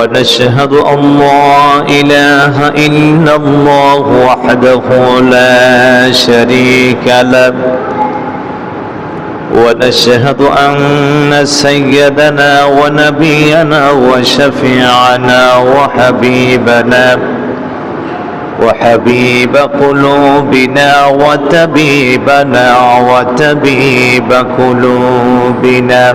ونشهد أن لا إله إلا الله وحده لا شريك له. ونشهد أن سيدنا ونبينا وشفيعنا وحبيبنا وحبيب قلوبنا وتبيبنا وتبيب قلوبنا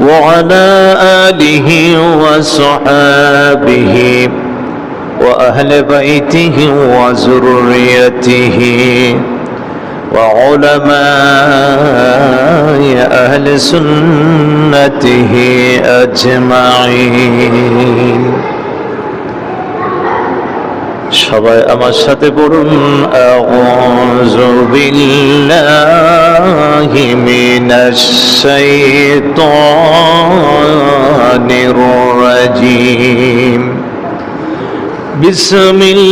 وعلى آله وصحابه وأهل بيته وذريته وعلماء أهل سنته أجمعين. সবাই আমার সাথে পড়ুন। আউযু বিল্লাহি মিনাশ শাইতানির রাজিম বিসমিল্লাহির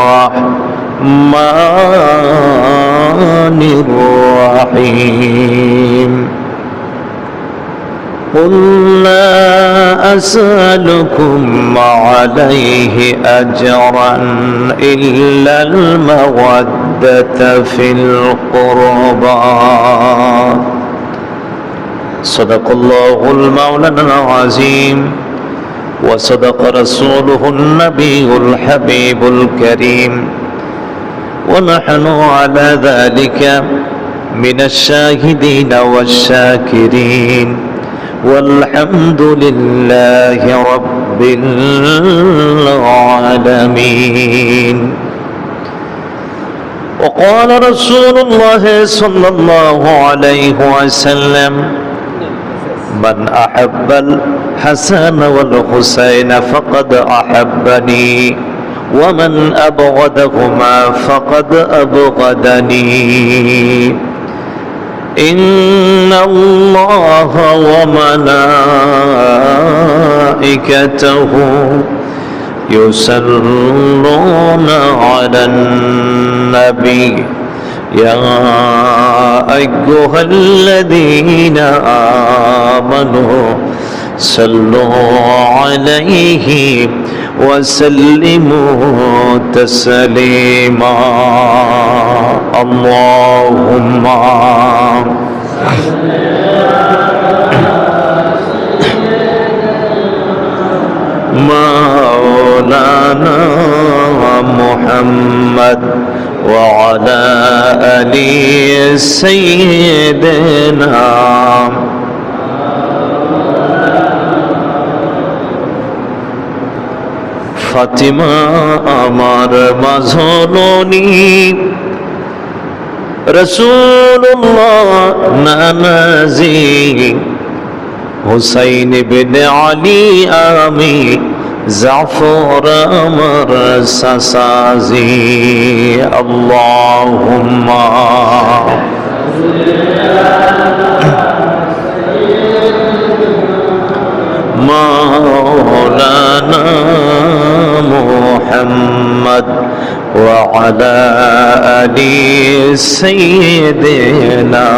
রাহমানির রাহিম قل لا أسألكم عليه أجرا إلا المودة في القربى. صدق الله المولى العظيم وصدق رسوله النبي الحبيب الكريم. ونحن على ذلك من الشاهدين والشاكرين. والحمد لله رب العالمين. وقال رسول الله صلى الله عليه وسلم من أحب الحسن والحسين فقد أحبني ومن أبغضهما فقد أبغضني. إن الله وملائكته يصلون على النبي يا أيها الذين آمنوا صلوا عليه وسلموا تسليما. اللهم مولانا محمد وعلى آل سيدنا ফাতিমা আমার মাঝননি। রসুল্লাহ নানাজি হুসাইন বিন আলী আমি জাফর আমার সাসাজি। আল্লাহুম্মা। وعلى آل سيدنا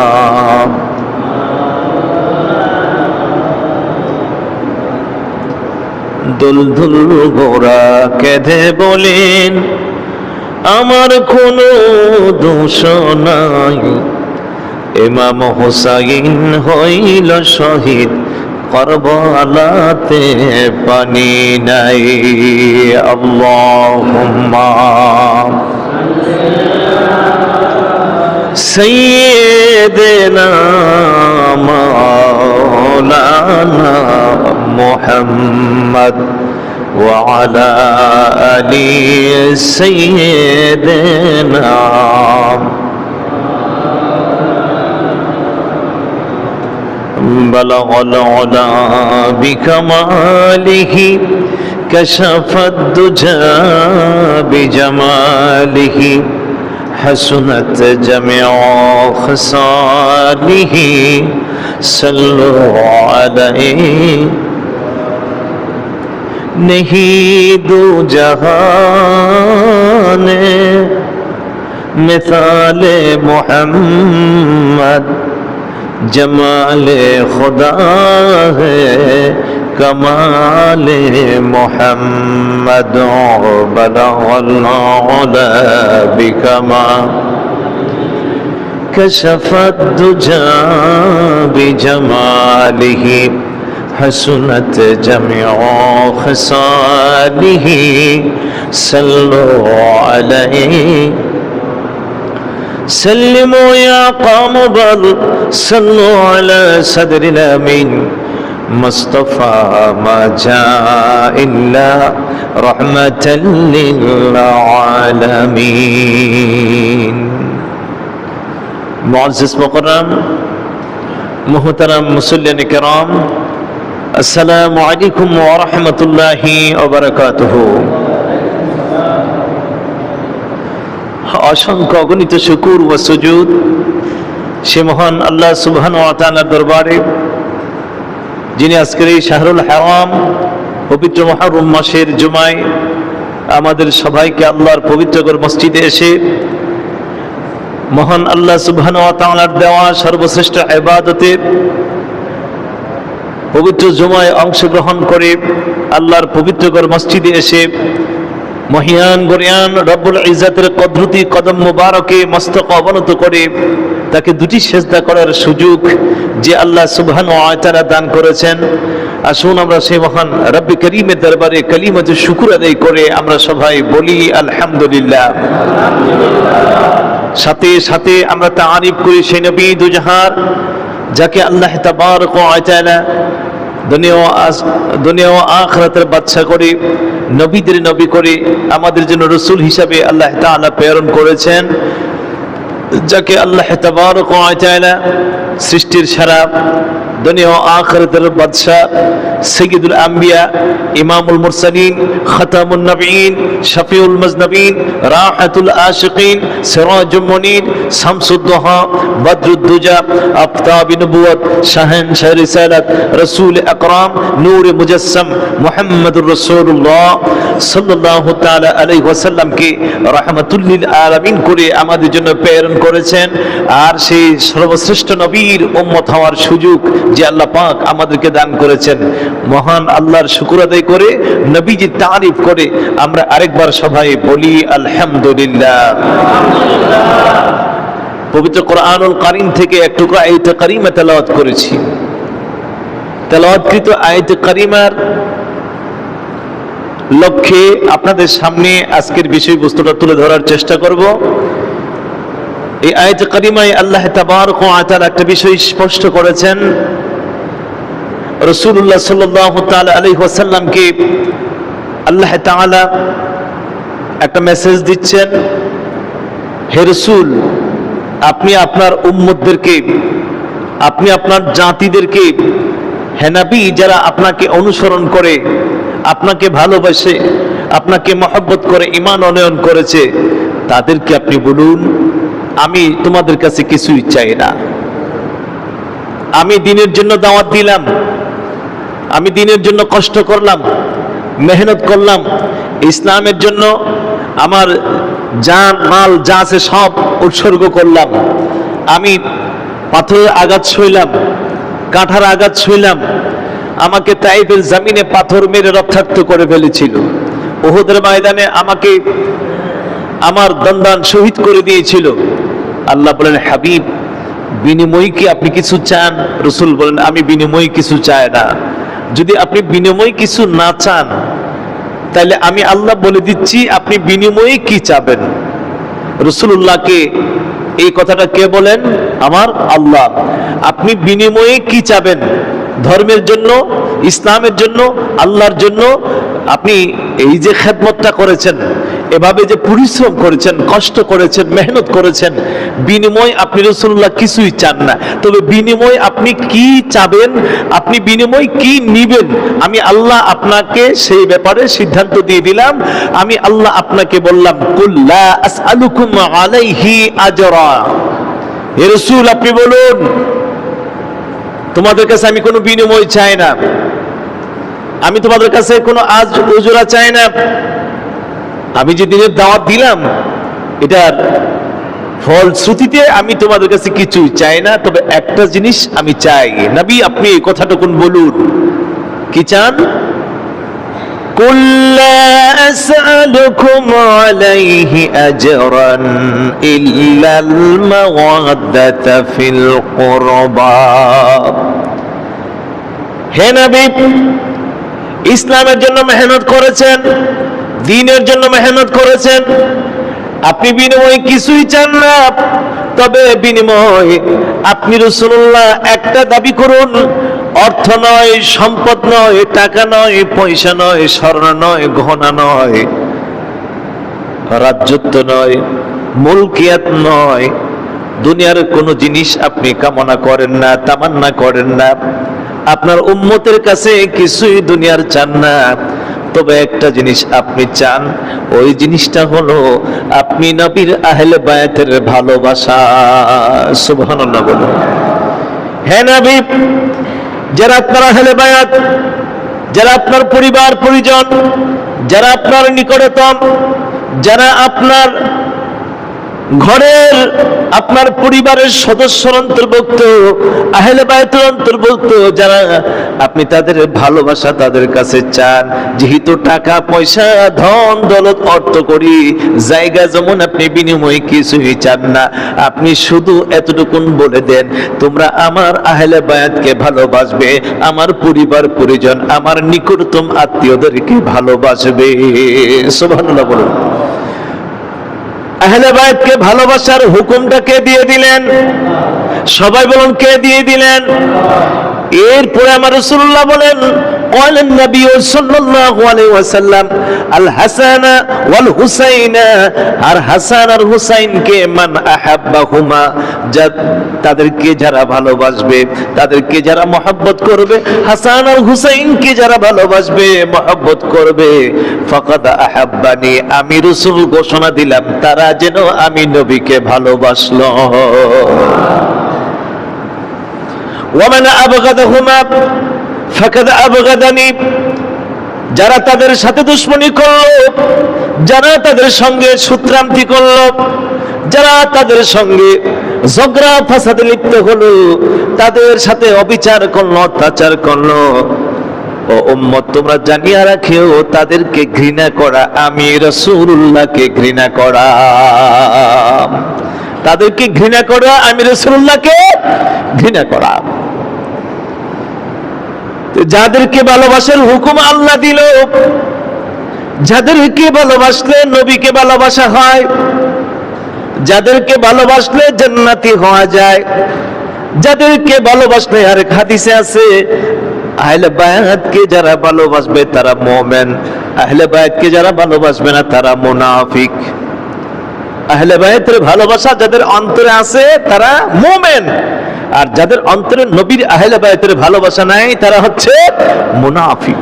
দুলদুল গোরা কেঁদে বলেন আমার কোনো দোষ নাই ইমাম হোসাইন হইল শহীদ করবালাতে পানি নাই আল্লাহুম্মা سيدنا مولانا محمد وعلى آل سيدنا بلغ العلا بكماله كشف الدجى بجماله حسنت جميع خصاله صلوا عليه نہیں دو جہان مثال محمد جمال خدا ہے کمال محمد بلغ العلا بکما۔ کشفت دجا بجماله حسنت جميع خصاله صلوا عليه سلموا يا قوم بل صلوا على صدر الامين مصطفى ما جاء إلا رحمة للعالمين. معزز مقرم محترم مسلم کرام السلام عليكم ورحمة الله وبركاته. অসংখ্য অগণিত শুকুর ও সুজুদ। সে মহান আল্লাহ সুবহানাহু ওয়া তাআলার দরবারে, যিনি আজকের এই শাহরুল হারাম পবিত্র মহরম মাসের জুমায় আমাদের সবাইকে আল্লাহর পবিত্রকর মসজিদে এসে মহান আল্লাহ সুবহানাহু ওয়া তাআলার দেওয়া সর্বশ্রেষ্ঠ ইবাদতের পবিত্র জুমায় অংশগ্রহণ করে আল্লাহর পবিত্রকর মসজিদে এসে মহিয়ান, গরিয়ান, রব্বুল ইজাতের কদ্রুতি কদম মুবারকে মস্তক অবনত করে তাকে দুটি সেজদা করার সুযোগ যে আল্লাহ সুবহান ও আয়তারা দান করেছেন। আসুন আমরা সেই মহান রব্বি করিমের দরবারে কালিমত শুকুর আদায় করে আমরা সবাই বলি, আলহামদুলিল্লাহ। সাথে সাথে আমরা তা আরিফ করি সেই নবী দুজাহার, যাকে আল্লাহ তাবারক ওয়া তাআলা দুনিয়া দুনিয়া আখিরাতের বাদশা করে। নবীদের নবী করে আমাদের জন্য রসুল হিসাবে আল্লাহ তালা প্রেরণ করেছেন। যাকে আল্লাহ না সৃষ্টির সারা দুনিয়া ও আখিরাতের বাদশা সৈয়দুল আম্বিয়া, ইমামুল মুরসালিন, খাতামুন নবীন শফিউল মজনবিন, রাহাতুল আশিকিন, সিরাজুল মুনির, শামসুদ্দোহা, বদরুদ্দুজা, আফতাব নবুয়ত শাহেন শাহ রিসালাত, রসুল আকরাম, নূর মুজাসসাম, মুহাম্মদুর রাসূলুল্লাহ সাল্লাল্লাহু তাআলা আলাইহি ওয়াসাল্লামকে রাহমাতুল লিল আলামিন করে আমাদের জন্য প্রেরণ করেছেন। আর সেই সর্বশ্রেষ্ঠ নবীর উম্মত হওয়ার সুযোগ যে আল্লাহ পাক আমাদেরকে দান করেছেন। মহান আল্লাহর শুকুর আদায় করে, নবীজি তারিফ করে, আমরা আরেকবার সবাই বলি, আলহামদুলিল্লাহ। পবিত্র কোরআনুল কারিম থেকে এক টুকরা আয়াতে কারিমা তেলাওয়াত করেছি। তেলাওয়াতকৃত আয়াতে কারিমার লক্ষ্যে আপনাদের সামনে আজকের বিষয়বস্তুটা তুলে ধরার চেষ্টা করব। এই আয়াতে কারিমায় আল্লাহ তাআলা একটা বিষয় স্পষ্ট করেছেন। রসুল্লাহ সাল্লাহ তাল আলী ওয়াসাল্লামকে আল্লাহ তাআলা একটা মেসেজ দিচ্ছেন, হে রসুল, আপনি আপনার উম্মতদেরকে, আপনি আপনার জাতিদেরকে হেনাবি যারা আপনাকে অনুসরণ করে, আপনাকে ভালোবাসে, আপনাকে মহব্বত করে ইমান অনয়ন করেছে, তাদেরকে আপনি বলুন, আমি তোমাদের কাছে কিছুই চাই না। আমি দিনের জন্য দাওয়াত দিলাম আমি দিনের জন্য কষ্ট করলাম, মেহনত করলাম, ইসলামের জন্য আমার জান, মাল যা আছে সব উৎসর্গ করলাম। আমি পাথরের আঘাত সইলাম কাঁঠার আঘাত সইলাম আমাকে তাইফের জামিনে পাথর মেরে রক্তাক্ত করে ফেলেছিল। ওহুদের ময়দানে আমাকে আমার দন্দান শহীদ করে দিয়েছিল। আল্লাহ বলেন, হাবিব বিনিময় কি আপনি কিছু চান? রসুল বলেন, আমি বিনিময় কিছু চাই না। যদি আপনি বিনিময় কিছু না চান তাহলে আমি আল্লাহ বলে দিচ্ছি, আপনি বিনিময়ে কি চাবেন? রসুল্লাহকে এই কথাটা কে বলেন? আমার আল্লাহ। আপনি বিনিময়ে কি চাবেন? ধর্মের জন্য, ইসলামের জন্য, আল্লাহর জন্য? আপনি এই যে খেদমতটা করেছেন এভাবে যে পরিশ্রম করেছেন, কষ্ট করেছেন, মেহনত করেছেন, বিনিময় আপনি রসুল্লাহ কিছুই চান না। তবে বিনিময় আপনি কি চাবেন, আপনি বিনিময় কি নিবেন, আমি আল্লাহ আপনাকে সেই ব্যাপারে সিদ্ধান্ত দিয়ে দিলাম। আমি আল্লাহ আপনাকে বললাম আলাইহি রাসূল, আপনি বলুন, তোমাদের কাছে আমি কোনো বিনিময় চাই না। আমি তোমাদের কাছে কোনো আজ উজুরা চাই না। আমি যে দিনের দাওয়াত দিলাম এটার ফলশ্রুতিতে আমি তোমাদের কাছে কিছুই চাই না তবে একটা জিনিস আমি চাই নবী আপনি এই কথাটুকুন বলুন কি চান قل لا أسألكم عليه أجرا إلا المودة في القربى হে নবী ইসলামের জন্য মেহনত করেছেন দিনের জন্য মেহনত করেছেন। আপনি বিনিময়ে কিছুই চান না। তবে বিনিময় আপনি রসুল্লাহ একটা দাবি করুন, অর্থ নয়, সম্পদ নয়, টাকা নয়, পয়সা নয়, স্বর্ণ নয়, গহনা নয় রাজ্যত্ব নয়, মুলকিয়াত নয়। দুনিয়ার কোনো জিনিস আপনি কামনা করেন না, তামান্না করেন না। আপনার উম্মতের কাছে কিছুই দুনিয়ার চান না। তবে একটা জিনিস আপনি চান, ওই জিনিসটা হলো আপনি নবীর আহলে বায়াতের ভালোবাসা। সুবহানাল্লাহ বলুন। হ্যাঁ নবী, যারা আপনার আহলে বায়াত যারা আপনার পরিবার, পরিজন, যারা আপনার নিকটতম, যারা আপনার ঘরের আপনার পরিবারের সদস্যর অন্তর্ভুক্ত, আহলে বায়তের অন্তর্ভুক্ত, যারা আপনি তাদের ভালোবাসা তাদের কাছে চান, যেহেতু টাকা, পয়সা, ধন, দৌলত, অর্থ করি, জায়গা যেমন আপনি বিনিময়ে কিছুই চান না। আপনি শুধু এতটুকুন বলে দেন, তোমরা আমার আহলে বায়াতকে ভালোবাসবে, আমার পরিবার, পরিজন, আমার নিকটতম আত্মীয়দেরকে ভালোবাসবে। সুবহানাল্লাহ বলুন। আহলে বাইতকে ভালোবাসার হুকুমটা কে দিয়ে দিলেন? সবাই বলুন কে দিয়ে দিলেন? এরপরে আমার রাসূলুল্লাহ বলেন قال النبي صلى الله عليه وسلم الحسن والحسين আর হাসান আর হুসাইনকে মান আহাব্বাহুমা তাদেরকে যারা ভালোবাসবে তাদেরকে যারা মহব্বত করবে হাসান আর হুসাইনকে যারা ভালোবাসবে মহব্বত করবে ফাকাদ আহাব্বানি আমি রাসূল ঘোষণা দিলাম তারা যেন আমি নবীকে ভালোবাসলো ওয়ামান আবগাদাহুমা ফাকাদ আবগাদানি যারা তাদের সাথে দুশ্মনী করল, যারা তাদের সঙ্গে সূত্রান্তি করল, যারা তাদের সঙ্গে ঝগড়া ফাসাদে লিপ্ত হলো, তাদের সাথে অবিচার করল, অত্যাচার করল। ও উম্মত, তোমরা জানিয়া রাখিও, তাদেরকে ঘৃণা করা, আমি রসুল্লাহকে ঘৃণা করা। তাদেরকে ঘৃণা করা, আমি রসুল্লাহকে ঘৃণা করা। যাদেরকে ভালোবাসার হুকুম আল্লাহ দিল, যাদেরকে ভালোবাসলে নবীকে ভালোবাসা হয়, যাদেরকে ভালোবাসলে জান্নাতি হওয়া যায়, যাদেরকে ভালোবাসলে আরেক হাদিসে আছে, আহলে বায়াতকে যারা ভালোবাসবে তারা মোমেন, আহলে বায়াতকে যারা ভালোবাসবে না তারা মুনাফিক। আহলে বায়াতের ভালোবাসা যাদের অন্তরে আছে তারা মোমেন। আর যাদের অন্তরে নবীর আহলে বায়তের ভালোবাসা নাই তারা হচ্ছে মুনাফিক।